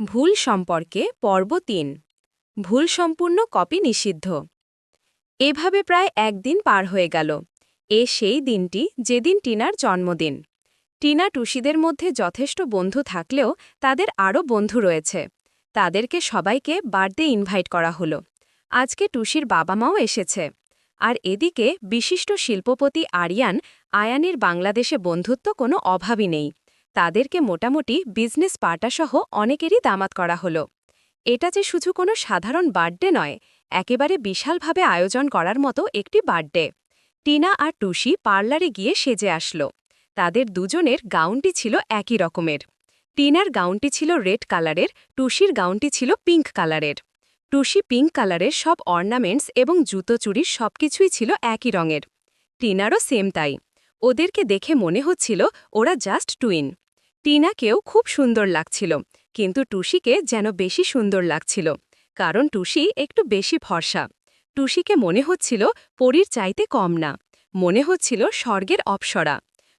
ভুল সম্পর্কে পর্ব তিন। ভুল সম্পূর্ণ কপি নিষিদ্ধ। এভাবে প্রায় একদিন পার হয়ে গেল। এ সেই দিনটি যেদিন টিনার জন্মদিন। টিনা টুসিদের মধ্যে যথেষ্ট বন্ধু থাকলেও তাদের আরও বন্ধু রয়েছে। তাদেরকে সবাইকে বার্থডে ইনভাইট করা হলো। আজকে টুসির বাবা মাও এসেছে। আর এদিকে বিশিষ্ট শিল্পপতি আরিয়ান আয়ানের বাংলাদেশে বন্ধুত্ব কোনো অভাবই নেই। তাদেরকে মোটামুটি বিজনেস পার্টাসহ অনেকেরই দামাত করা হলো। এটা যে শুধু কোনো সাধারণ বার্থডে নয়, একেবারে বিশালভাবে আয়োজন করার মতো একটি বার্থডে। টিনা আর টুসি পার্লারে গিয়ে সেজে আসলো। তাদের দুজনের গাউনটি ছিল একই রকমের। টিনার গাউনটি ছিল রেড কালারের, টুসির গাউনটি ছিল পিঙ্ক কালারের। টুসি পিঙ্ক কালারের সব অর্নামেন্টস এবং জুতো চুরির সবকিছুই ছিল একই রঙের। টিনারও সেম তাই। ওদেরকে দেখে মনে হচ্ছিল ওরা জাস্ট টুইন। টিনাকেও খুব সুন্দর লাগছিল, কিন্তু টুসিকে যেন বেশি সুন্দর লাগছিল, কারণ টুসি একটু বেশি ভরসা। টুসিকে মনে হচ্ছিল পরীর চাইতে কম না, মনে হচ্ছিল স্বর্গের অপসরা।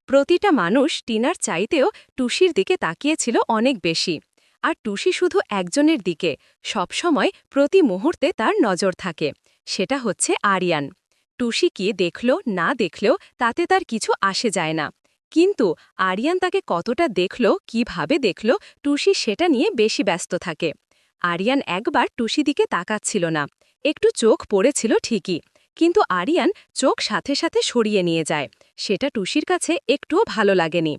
প্রতিটা মানুষ টিনার চাইতেও টুসির দিকে তাকিয়েছিল অনেক বেশি, আর টুসি শুধু একজনের দিকে, সবসময় প্রতি মুহূর্তে তার নজর থাকে, সেটা হচ্ছে আরিয়ান। টুসি কি দেখল, না দেখলেও তাতে তার কিছু আসে যায় না। কিন্তু আরিয়ান তাকে কতটা দেখল, কীভাবে দেখল, টুসি সেটা নিয়ে বেশি ব্যস্ত থাকে। আরিয়ান একবার টুসি দিকে তাকাচ্ছিল না। একটু চোখ পড়েছিল ঠিকই, কিন্তু আরিয়ান চোখ সাথে সাথে সরিয়ে নিয়ে যায়। সেটা টুসির কাছে একটুও ভালো লাগেনি।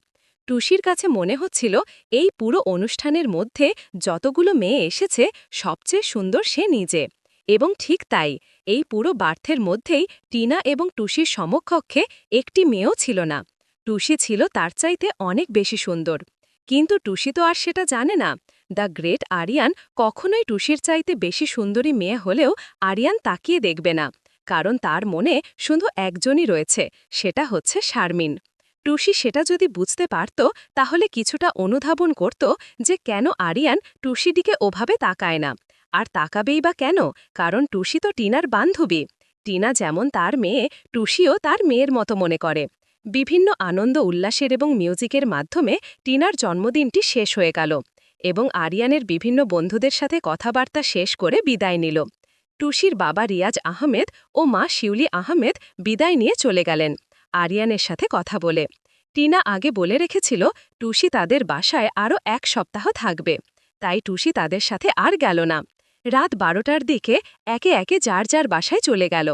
টুসির কাছে মনে হচ্ছিল এই পুরো অনুষ্ঠানের মধ্যে যতগুলো মেয়ে এসেছে, সবচেয়ে সুন্দর সে নিজে। এবং ঠিক তাই, এই পুরো বার্থের মধ্যেই টিনা এবং টুসির সমকক্ষে একটি মেয়েও ছিল না। টুসি ছিল তার চাইতে অনেক বেশি সুন্দর। কিন্তু টুসি তো আর সেটা জানে না। দ্য গ্রেট আরিয়ান কখনোই টুসির চাইতে বেশি সুন্দরী মেয়ে হলেও আরিয়ান তাকিয়ে দেখবে না। কারণ তার মনে শুধু একজনই রয়েছে, সেটা হচ্ছে শারমিন। টুসি সেটা যদি বুঝতে পারত, তাহলে কিছুটা অনুধাবন করত যে কেন আরিয়ান টুসিদিকে ওভাবে তাকায় না। আর তাকাবেই বা কেন? কারণ টুসি তো টিনার বান্ধবী। টিনা যেমন তার মেয়ে, টুসিও তার মেয়ের মতো মনে করে। বিভিন্ন আনন্দ উল্লাসের এবং মিউজিকের মাধ্যমে টিনার জন্মদিনটি শেষ হয়ে গেল এবং আরিয়ানের বিভিন্ন বন্ধুদের সাথে কথাবার্তা শেষ করে বিদায় নিল। টুসির বাবা রিয়াজ আহমেদ ও মা শিউলি আহমেদ বিদায় নিয়ে চলে গেলেন, আরিয়ানের সাথে কথা বলে। টিনা আগে বলে রেখেছিল, টুসি তাদের বাসায় আরও এক সপ্তাহ থাকবে। তাই টুসি তাদের সাথে আর গেল না। রাত বারোটার দিকে একে একে যার যার বাসায় চলে গেল।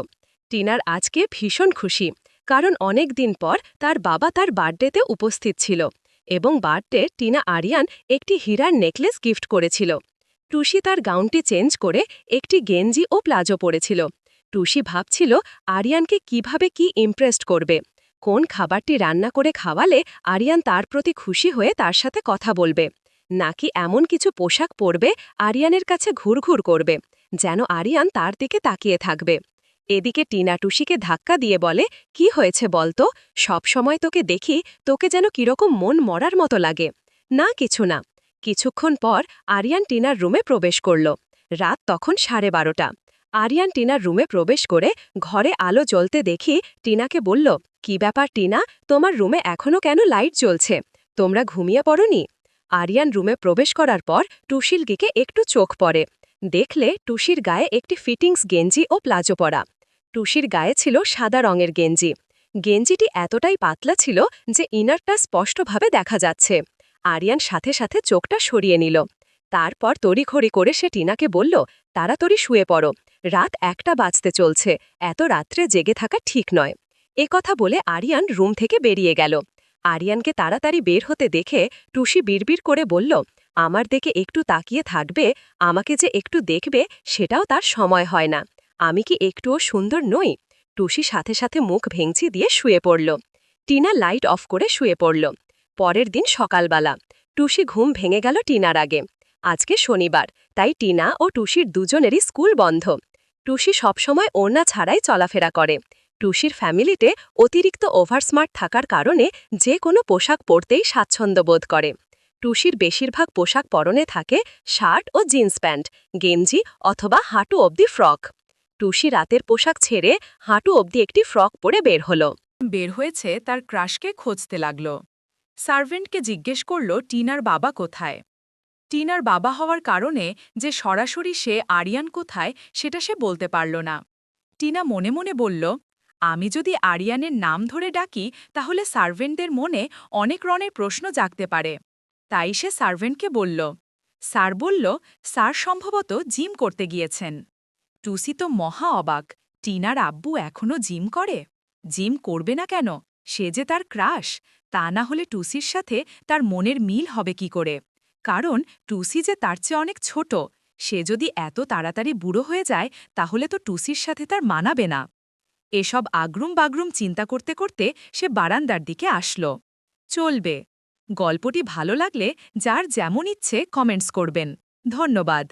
টিনার আজকে ভীষণ খুশি, কারণ অনেক দিন পর তার বাবা তার বার্থডেতে উপস্থিত ছিল এবং বার্থডে টিনা আরিয়ান একটি হীরার নেকলেস গিফট করেছিল। টুসি তার গাউনটি চেঞ্জ করে একটি গেঞ্জি ও প্লাজো পরেছিল। টুসি ভাবছিল আরিয়ানকে কীভাবে কি ইমপ্রেসড করবে, কোন খাবারটি রান্না করে খাওয়ালে আরিয়ান তার প্রতি খুশি হয়ে তার সাথে কথা বলবে। নাকি এমন কিছু পোশাক পরবে আরিয়ানের কাছে ঘুরঘুর করবে, যেন আরিয়ান তার দিকে তাকিয়ে থাকবে। এদিকে টিনা টুসিকে ধাক্কা দিয়ে বলে, কি হয়েছে বলতো সবসময় তোকে দেখি তোকে যেন কীরকম মন মরার মতো লাগে। না, কিছু না। কিছুক্ষণ পর আরিয়ান টিনার রুমে প্রবেশ করল। রাত তখন সাড়ে বারোটা। আরিয়ান টিনার রুমে প্রবেশ করে ঘরে আলো জ্বলতে দেখি টিনাকে বলল, কি ব্যাপার টিনা? তোমার রুমে এখনও কেন লাইট জ্বলছে? তোমরা ঘুমিয়ে পড়নি? আরিয়ান রুমে প্রবেশ করার পর টুসিল গিকে একটু চোখ পড়ে। দেখলে টুসির গায়ে একটি ফিটিংস গেঞ্জি ও প্লাজো পরা। টুসির গায়ে ছিল সাদা রঙের গেঞ্জি। গেঞ্জিটি এতটাই পাতলা ছিল যে ইনারটা স্পষ্টভাবে দেখা যাচ্ছে। আরিয়ান সাথে সাথে চোখটা সরিয়ে নিল। তারপর তড়িঘড়ি করে সে টিনাকে বলল, তাড়াতাড়ি শুয়ে পড়ো। রাত একটা বাজতে চলছে। এত রাত্রে জেগে থাকা ঠিক নয়। এ কথা বলে আরিয়ান রুম থেকে বেরিয়ে গেল। আরিয়ানকে তাড়াতাড়ি বের হতে দেখে টুসি বিড়বিড় করে বলল, আমার দেখে একটু তাকিয়ে থাকবে, আমাকে যে একটু দেখবে সেটাও তার সময় হয় না। আমি কি একটুও সুন্দর নই? টুসি সাথে সাথে মুখ ভেঙচি দিয়ে শুয়ে পড়ল। টিনা লাইট অফ করে শুয়ে পড়ল। পরের দিন সকালবেলা, টুসি ঘুম ভেঙে গেল টিনার আগে। আজকে শনিবার, তাই টিনা ও টুসির দুজনেরই স্কুল বন্ধ। টুসি সবসময় ওড়না ছাড়াই চলাফেরা করে। টুসির ফ্যামিলিতে অতিরিক্ত ওভারস্মার্ট থাকার কারণে যে কোনো পোশাক পরতেই স্বাচ্ছন্দ্য বোধ করে। টুসির বেশিরভাগ পোশাক পরনে থাকে শার্ট ও জিন্স প্যান্ট, গেঞ্জি অথবা হাঁটু অবধি ফ্রক। টুসি রাতের পোশাক ছেড়ে হাঁটু অবধি একটি ফ্রক পরে বের হল। বের হয়েছে তার ক্রাশকে খুঁজতে লাগল। সার্ভেন্টকে জিজ্ঞেস করল, টিনার বাবা কোথায়? টিনার বাবা হওয়ার কারণে যে সরাসরি সে আরিয়ান কোথায়, সেটা সে বলতে পারল না। টিনা মনে মনে বলল আমি যদি আরিয়ানের নাম ধরে ডাকি, তাহলে সার্ভেন্টদের মনে অনেক রনের প্রশ্ন জাগতে পারে। তাই সে সার্ভেন্টকে বলল, স্যার বলল, স্যার সম্ভবত জিম করতে গিয়েছেন। টুসি তো মহা অবাক, টিনার আব্বু এখনও জিম করে? জিম করবে না কেন? সে যে তার ক্রাশ, তা না হলে টুসির সাথে তার মনের মিল হবে কি করে? কারণ টুসি যে তার চেয়ে অনেক ছোট, সে যদি এত তাড়াতাড়ি বুড়ো হয়ে যায়, তাহলে তো টুসির সাথে তার মানাবে না। এসব আগ্রুম বাগ্রুম চিন্তা করতে করতে সে বারান্দার দিকে আসল। চলবে। গল্পটি ভালো লাগলে যার যেমন ইচ্ছে কমেন্টস করবেন। ধন্যবাদ।